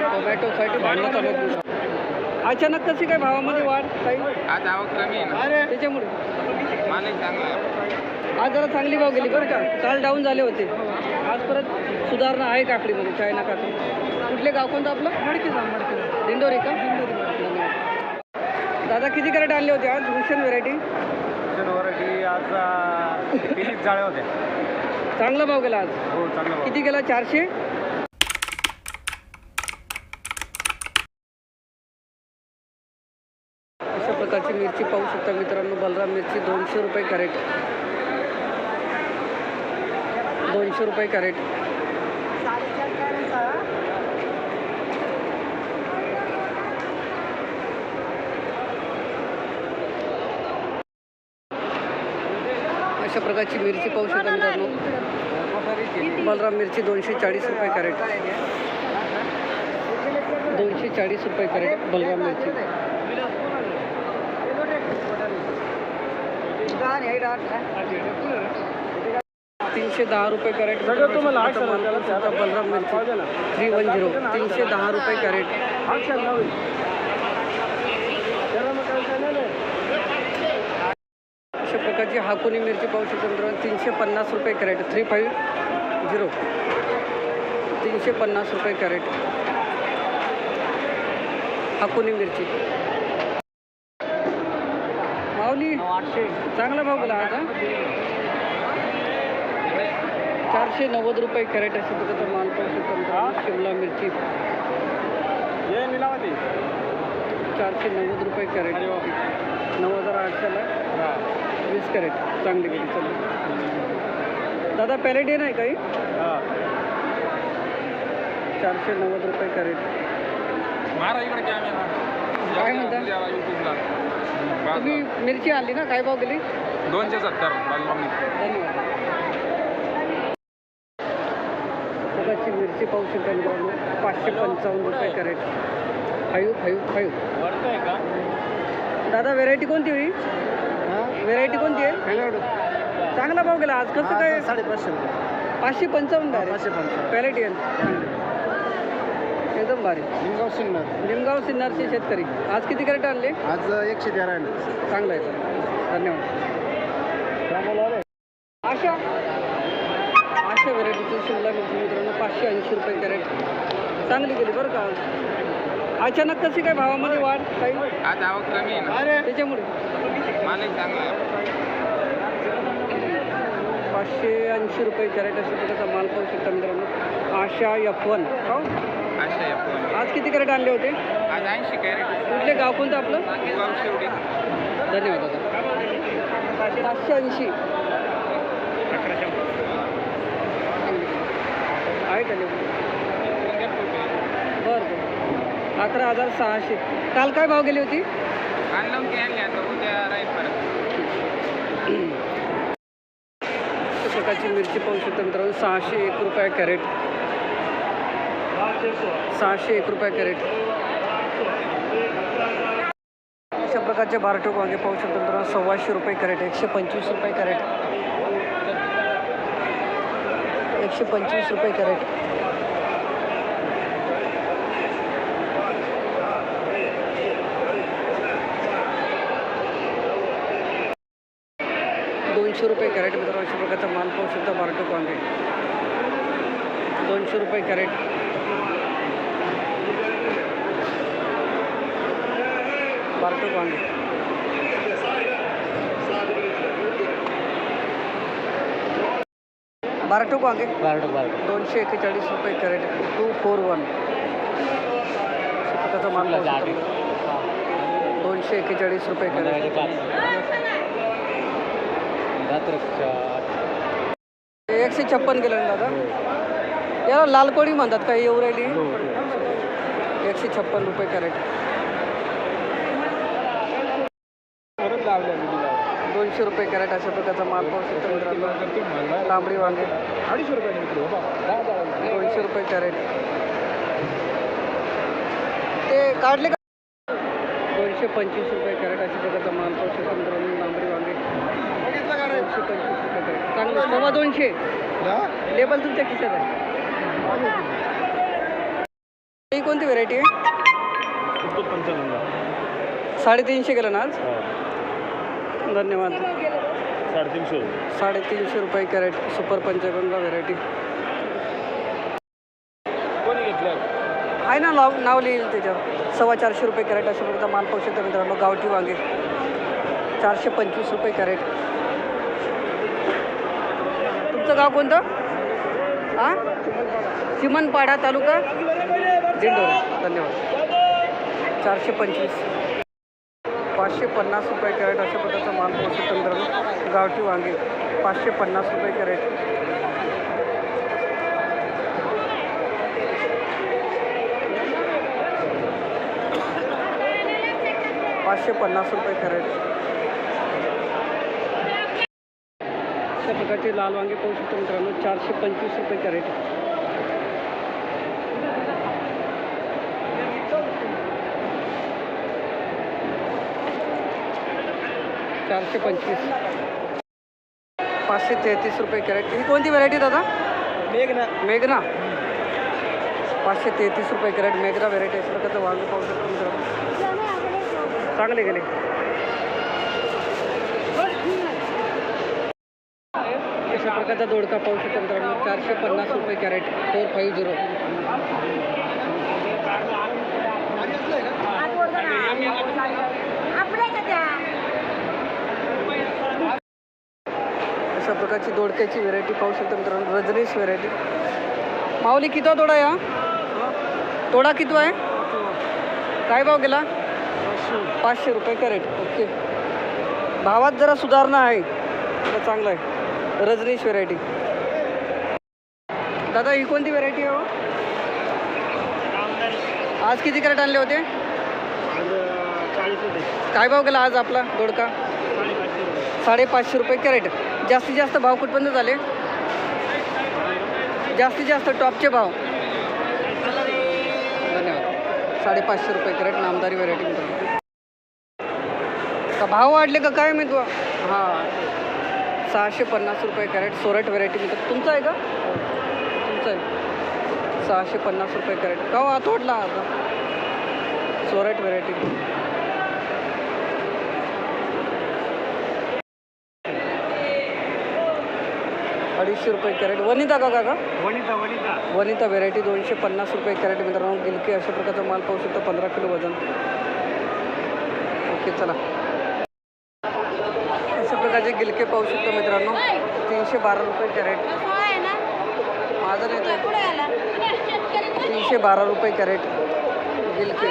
टोमॅटोसाठी भांडणं चालू. अचानक कशी काय भावामध्ये वाढ काही आज आवक कमी आहे ना. त्याच्यामुळे. मालक चांगला आहे. आज जरा चांगली भाव गेली बरं का. काल डाऊन झाले होते. आज परत सुधारणा आहे काकडीमध्ये चायना काकडी. कुठले गाव कोणतं आपलं? मडकी दिंडोरी का? धन्यवाद. दादा किती कॅरेट आणले होते आज? भूषण व्हेरायटी वराठी आज तेवीस जाळ्या होत्या चांगला भाव गेला आज. हो चांगला किती गेला? चारशे अशा प्रकारची मिरची पाहू शकता मित्रांनो. बलराम मिरची दोनशे रुपये कॅरेट. दोनशे रुपये कॅरेट. अशा प्रकारची मिरची पाहू शकता मित्रांनो. बलराम मिरची दोनशे चाळीस रुपये कॅरेट. दोनशे चाळीस रुपये कॅरेट बलराम मिरची. तीनशे दहा रुपये crate Balram three one zero तीनशे दहा रुपये कॅरेट। अशा प्रकारची हाकोनी मिरची पाहू शकतो तीनशे पन्नास रुपये कॅरेट। थ्री फाईव्ह झिरो तीनशे पन्नास रुपये कॅरेट। हाकोनी मिरची। माऊली चांगला भाव गेला आता. चारशे नव्वद रुपये कॅरेट अशा प्रकारचा माल मित्रांनो शिमला मिरची. निलावती. चारशे नव्वद रुपये कॅरेट. नऊ हजार आठशेला. वीस कॅरेट. चांगली गेली चला. दादा पॅलेट नाही काही? चारशे नव्वद रुपये कॅरेट. काय म्हणता? तुम्ही मिरची आणली ना? काय भाव गेली दोनशे सत्तर. प्रकारची मिरची पाहू शकता मित्रांनो पाचशे पंचावन्न रुपये कॅरेट. फाईव्ह फाईव्ह फाईव्ह दादा व्हेरायटी कोणती होई व्हेरायटी कोणती आहे? चांगला भाव गेला. आज कसं काय? साडेपाचशे पाचशे पंचावन्न पाचशे पंचावन्न. क्वालिटी आहे एकदम भारी. लिंगाव सिन्नर. निमगाव सिन्नरचे शेतकरी. आज किती कॅरेट आणले? आज एकशे तेरा आहे चांगलं आहे. सर धन्यवाद. आशा. आशा व्हेरायटीची शिमला मिरची मित्रांनो पाचशे ऐंशी रुपये कॅरेट. चांगली गेली बरं का आज. अचानक कशी काय भावामध्ये वाढ काही आज आवक कमी आहे ना. त्याच्यामुळे. मालक चांगला आहे. पाचशे ऐंशी रुपये कॅरेट अशा प्रकारचा माल पाहू शकता मित्रांनो. आशा एफ वन हो? आज किती कॅरेट आणले होते? आज ऐंशी कॅरेट. कुठले? गाव कोणतं आपलं? गाव शेवटी धन्यवाद दादा. पाचशे ऐंशी. आहे का बरं बरं. अकरा हजार सहाशे. काल काय भाव गेली होती? आणले आता उद्या राहील परत अशा प्रकारची मिरची पाहू शकता मित्रांनो सहाशे एक रुपये कॅरेट. सहाशे एक रुपये कॅरेट. अशा प्रकारचे बारटोक वांगे पाहू शकतो मित्रांनो सव्वाशे रुपये कॅरेट एकशे पंचवीस रुपये कॅरेट. एकशे पंचवीस रुपये कॅरेट. दोनशे रुपये कॅरेट मित्रांनो अशा प्रकारचा माल पाहू शकता बारटोक वांगे. दोनशे रुपये कॅरेट. वांगे बारटोक वांगे बारडं बारडं दोनशे एक्केचाळीस रुपये कॅरेट टू फोर वन प्रकारचा माल. दोनशे एक्केचाळीस रुपये कॅरेट एकशे छप्पन गेलं ना दादा याला लाल कोळी म्हणतात काही येऊ राहिली एकशे छप्पन रुपये कॅरेट परत लावल्या दोनशे रुपये कॅरेट अशा प्रकारचा माल पाहू शकतो मित्रांनो. तांबडी वांगे. अडीचशे रुपये हो दोनशे रुपये कॅरेट. ते काढले का? दोनशे पंचवीस रुपये कॅरेट अशा प्रकारचा माल पाहू शकतो मित्रांनो तांबडी वांगे. दोनशे पंचवीस रुपये कॅरेट. चांगलं सव्वा दोनशे. लेबल तुमच्या खिशात आहे. ही कोणती व्हेरायटी आहे? साडेतीनशे गेलं ना आज? धन्यवाद. साडेतीनशे. साडेतीनशे रुपये कॅरेट सुपर पंचगंगा व्हेरायटी कोणी घेतलं? आहे ना नाव नाव लिहिलं त्याच्यावर. सव्वा चारशे रुपये कॅरेट अशा प्रकारचा माल पाहू शकता मित्रांनो गावठी वांगे. चारशे पंचवीस रुपये कॅरेट. तुमचं गाव कोणतं? हां चिमनपाडा तालुका? दिंडोरा. धन्यवाद. चारशे पंचवीस. पाचशे पन्नास रुपये कॅरेट अशा प्रकारचा माल पोहोचतो शकता मित्रांनो गावठी वांगे पाचशे पन्नास रुपये कॅरेट. पाचशे पन्नास रुपये कॅरेट. अशा प्रकारचे लाल वांगे पाहू शकतो मित्रांनो चारशे पंचवीस रुपये कॅरेट. चारशे पंचवीस. पाचशे तेहतीस रुपये कॅरेट. ही कोणती व्हरायटी दादा? मेघना. मेघना. पाचशे तेहतीस रुपये कॅरेट मेघना व्हेरायटी असं प्रकारचं वांगे पाहू शकतो चांगले गेले. अशा प्रकारचा दोडका पाहू शकतो मित्रांनो. चारशे पन्नास रुपये कॅरेट. Four five zero. अशा प्रकारची दोडक्याची व्हेरायटी पाहू शकतो मित्रांनो रजनीश व्हेरायटी माऊली किती तोडा या तोडा किती आहे? काय भाव गेला? पाचशे रुपये कॅरेट. ओके. भावात जरा सुधारणा आहे. चांगलं आहे. रजनीश व्हेरायटी दादा ही कोणती व्हेरायटी आहे हो? आज किती कॅरेट आणले होते? काय भाव गेला आज आपला दोडका? साडेपाचशे रुपये कॅरेट. जास्तीत जास्त भाव कुठपर्यंत झाले? जास्तीत जास्त टॉपचे भाव. धन्यवाद. साडेपाचशे रुपये कॅरेट नामदारी व्हरायटी मित्रांनो. का भाव वाढले का काय मी तू हां. सहाशे पन्नास रुपये कॅरेट सोरट व्हरायटी मित्र. तुमचं आहे का? तुमचं आहे. सहाशे पन्नास रुपये कॅरेट. का हो, आतोडला आता सोरट व्हरायटी अडीचशे रुपये कॅरेट. वनिता का? काका वनिता वनिता. वनिता व्हेरायटी दोनशे पन्नास रुपये कॅरेट मित्रांनो. गिलके अशा प्रकारचा माल पाहू शकतो. पंधरा किलो वजन. ओके चला. अशा प्रकारचे गिलके पाहू शकतो मित्रांनो. तीनशे बारा रुपये कॅरेट. माझं नाही तीनशे बारा रुपये कॅरेट गिलके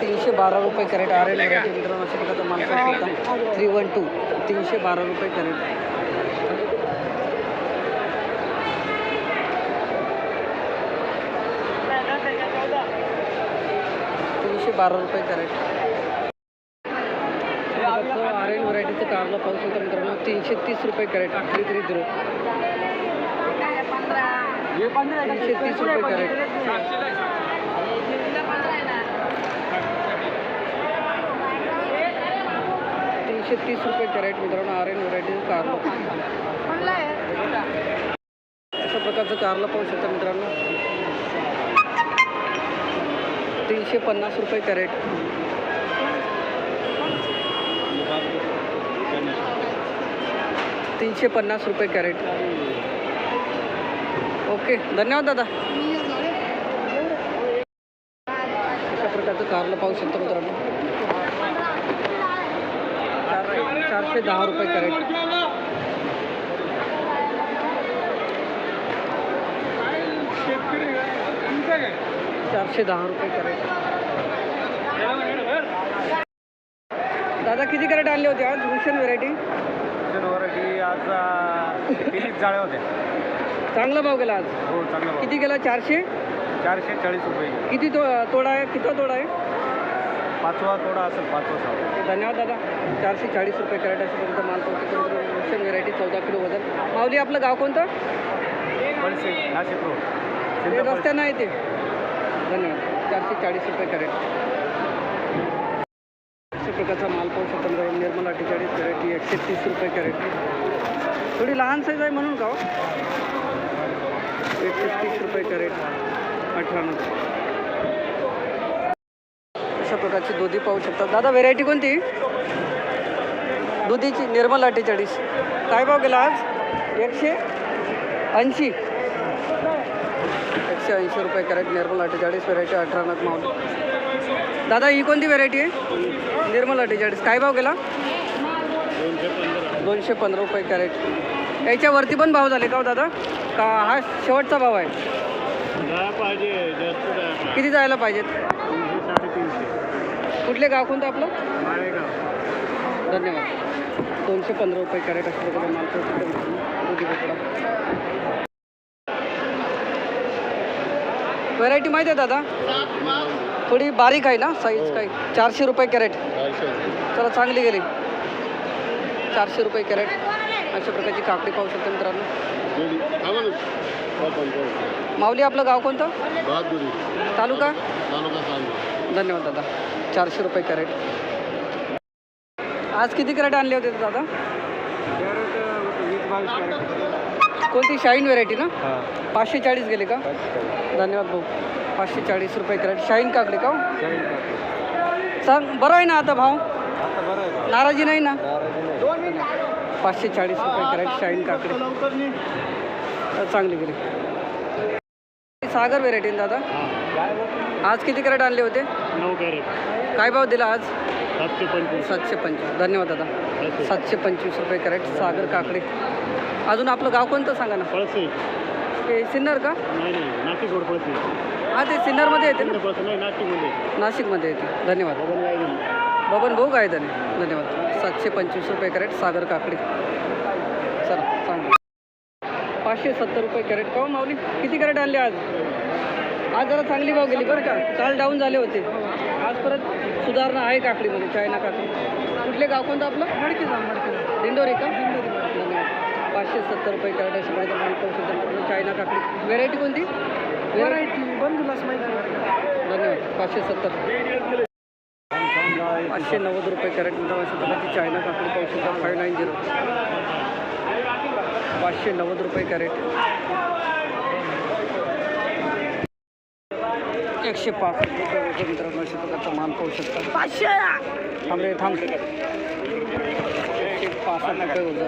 तीनशे बारा रुपये कॅरेट आर एल व्हेरायटी मित्रांनो अशा प्रकारचा माल पाहू शकता थ्री वन टू तीनशे बारा रुपये कॅरेट. तीनशे बारा रुपये कॅरेट. आर एल व्हरायटीचं कारला पाहू शकता मित्रांनो. तीनशे तीस रुपये कॅरेट थ्री थ्री झिरो तीनशे तीस रुपये कॅरेट. तीनशे तीस रुपये कॅरेट मित्रांनो आर एन व्हरायटीचं कारलं. अशा प्रकारचं कारलं पाहू शकता मित्रांनो. तीनशे पन्नास रुपये कॅरेट. तीनशे पन्नास रुपये कॅरेट. ओके धन्यवाद दादा. अशा प्रकारचं कारलं पाहू शकता मित्रांनो. चारशे दहा रुपये कॅरेट चारशे दहा रुपये कॅरेट दादा किती कॅरेट आणले होते आज? भूषण व्हेरायटी वराठी आज तीस जाळ्या होत्या चांगला भाव गेला आज. हो चांगला. किती गेला? चारशे? चारशे चाळीस रुपये. किती तो तोडा आहे? किती तोडा आहे? पाचवा तोडा असेल पाचवा सहा धन्यवाद दादा. चारशे चाळीस रुपये कॅरेट असेपर्यंत माल पोहोचतो. भूषण व्हेरायटी चौदा किलो वजन. माऊली आपलं गाव कोणतं? पळसे नाशिक रोड. ते. रस्त्यानं आहे ते. धन्यवाद. चारशे चाळीस रुपये कॅरेट. अशा प्रकारचा माल पाहू शकता मित्रांनो निर्मला अठ्ठेचाळीस कॅरेट ही एकशे तीस रुपये कॅरेट. थोडी लहान साईज आहे म्हणून का हो? एकशे तीस रुपये कॅरेट. अठरा नग अशा प्रकारची दुधी पाहू शकता दादा व्हेरायटी कोणती? दुधीची निर्मल अठ्ठेचाळीस. काय भाव गेला आज? एकशे ऐंशी. एकशे ऐंशी रुपये कॅरेट निर्मल अठ्ठेचाळीस व्हेरायटी अठरा नग मावली. दादा ही कोणती व्हेरायटी आहे? निर्मल अठ्ठेचाळीस. काय भाव गेला? दोनशे पंधरा रुपये कॅरेट. याच्यावरती पण भाव झाले का हो दादा? का हा शेवटचा भाव आहे? किती जायला पाहिजेत? कुठले गाव कोणतं आपलं? धन्यवाद. दोनशे पंधरा रुपये कॅरेट दुधी बोकडा व्हरायटी माहिती आहे दादा? थोडी बारीक आहे ना साईज काही. चारशे रुपये कॅरेट. चला चांगली गेली. चारशे रुपये कॅरेट. अशा प्रकारची काकडी पाहू शकतो मित्रांनो. माऊली आपलं गाव कोणतं? तालुका? धन्यवाद दादा. चारशे रुपये कॅरेट. आज किती कॅरेट आणले होते दादा? कोणती? शाईन व्हेरायटी ना? पाचशे चाळीस गेले का? धन्यवाद भाऊ. पाचशे चाळीस रुपये कॅरेट. शाईन काकडी का हो? सांग बरं आहे ना आता भाव? आता बरं आहे नाराजी नाही ना? पाचशे चाळीस रुपये कॅरेट शाईन काकडी. चांगली गेली. सागर व्हेरायटी ना दादा? आज किती कॅरेट आणले होते? नऊ कॅरेट. काय भाव दिला आज? सातशे पंचवीस. सातशे पंचवीस. धन्यवाद दादा. सातशे पंचवीस रुपये कॅरेट सागर काकडी. अजून आपलं गाव कोणतं सांगा ना? पळसे. ते सिन्नर का? नाही नाही. नाशिक रोड पळसे. हां ते सिन्नरमध्ये येते ना? नाही नाशिकमध्ये. नाशिकमध्ये येते. धन्यवाद. बबन भाऊ काय त्याने धन्यवाद. सातशे पंचवीस रुपये कॅरेट सागर काकडी. चला चांगलं. पाचशे सत्तर रुपये कॅरेट. का हो माऊली किती कॅरेट आणले आज? आज जरा चांगली भाव गेली बरं का. काल डाऊन झाले होते. आज परत सुधारणा आहे काकडीमध्ये चायना काकडी. कुठले गाव कोणतं आपलं? मडकी दिंडोरी का? धन्यवाद पाचशे सत्तर रुपये माल पाहू शकता चायना काकडी. व्हेरायटी कोणती? व्हेरायटी बंधुलाच माहिती धन्यवाद. पाचशे सत्तर. पाचशे नव्वद रुपये कॅरेट प्रकारची चायना काकडी पाहू शकता. फाईव्ह नाईन झिरो पाचशे नव्वद रुपये कॅरेट. एकशे पाच मित्रांनो माल पाहू शकता पाचशे. थांब रे थांब. एकशे पासष्ट रुपये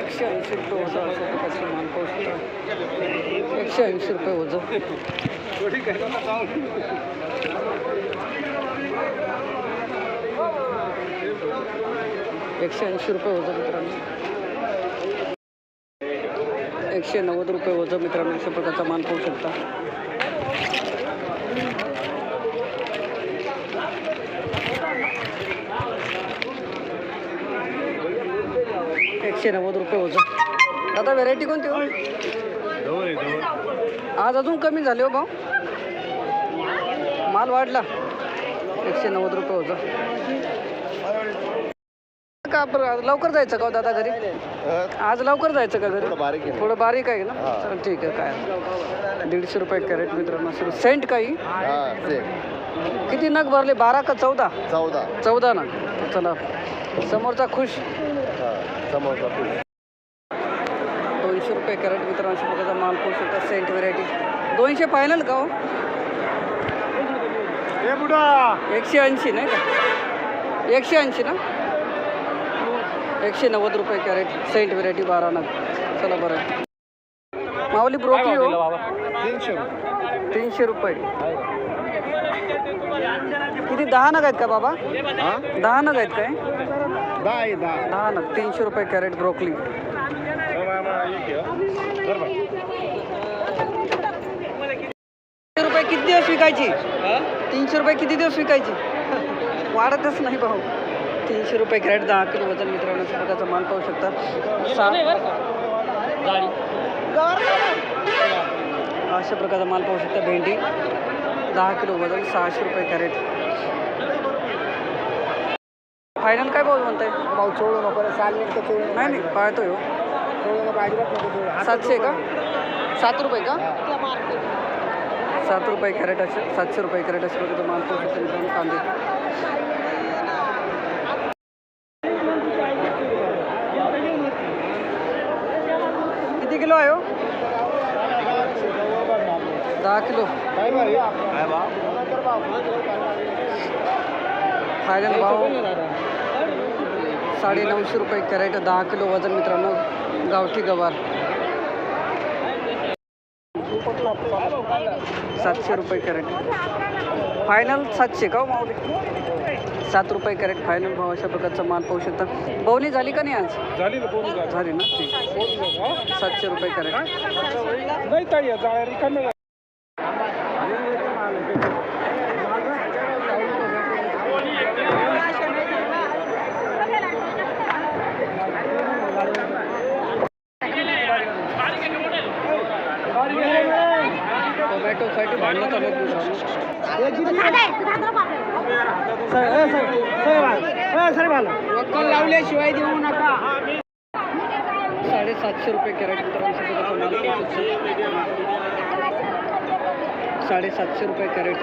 एकशे ऐंशी रुपये अशा प्रकारचा माल पाहू शकता एकशे ऐंशी रुपये वजन एकशे ऐंशी रुपये होतं मित्रांनो. एकशे नव्वद रुपये होतं मित्रांनो अशा प्रकारचा माल पाहू शकता. एकशे नव्वद रुपये होतं दादा व्हेरायटी कोणती हो? आज अजून कमी झाले हो भाऊ. माल वाढला. एकशे नव्वद रुपये होतं का बरं, आज लवकर जायचं का हो दादा घरी? आज लवकर जायचं का घरी? बारीक आहे. थोडं बारीक आहे ना? चल ठीक आहे काय दीडशे रुपये कॅरेट मित्रांनो सुरू सेंट काही? किती नग भरले? बारा का चौदा? चौदा. चौदा नग. चला समोरचा खुश. समोरचा दोनशे रुपये कॅरेट मित्रांनो अशा प्रकारचा माल पाहू शकता सेंट व्हेरायटी दोनशे फायनल का हो? ए बुडा. एकशे ऐंशी नाही का? एकशे ऐंशी ना? एकशे नव्वद रुपये कॅरेट सेंट व्हेरायटी बारा नग चला बरं. माऊली ब्रोकली हो? तीनशे तीनशे रुपये. किती दहा नग आहेत का बाबा? दहा नग आहेत काय? दहा नग तीनशे रुपये कॅरेट ब्रोकली. तीनशे रुपये किती दिवस विकायची? तीनशे रुपये किती दिवस विकायची? वाढतच नाही भाऊ. तीनशे रुपये कॅरेट दहा किलो वजन मित्रांनो अशा प्रकारचा माल पाहू शकता. सहा अशा प्रकारचा माल पाहू शकता भेंडी. दहा किलो वजन सहाशे रुपये कॅरेट. फायनल काय भाऊ म्हणताय? भाऊ चोळू नको साल नीट तर चोळू नाही नाही पाहतोय हो. चोळू नको अजिबात नको चोळू. सातशे का? सात रुपये का? सात रुपये कॅरेट असे सातशे रुपये कॅरेट असे बघा माल पाहू शकतो मित्रांनो कांदे किती किलो आहे हो किलो। फायनल भाव साडे नऊशे रुपये कॅरेट दहा किलो वजन मित्रांनो गावठी गवार. सातशे रुपये कॅरेट. फायनल सातशे का हो माऊली? सात रुपये कॅरेट फायनल भाव अशा प्रकारचा माल पाहू शकता. बवणी झाली का नाही आज? झाली ना. झाली. ना? ठीक सातशे रुपये कॅरेट. नाही ताई जा रिकामे जा. टोमॅटोसाठी भांडणं चालू आहेत वक्कल लावल्याशिवाय देऊ नका. साडेसातशे रुपये कॅरेट मित्रांनो साडेसातशे रुपये कॅरेट.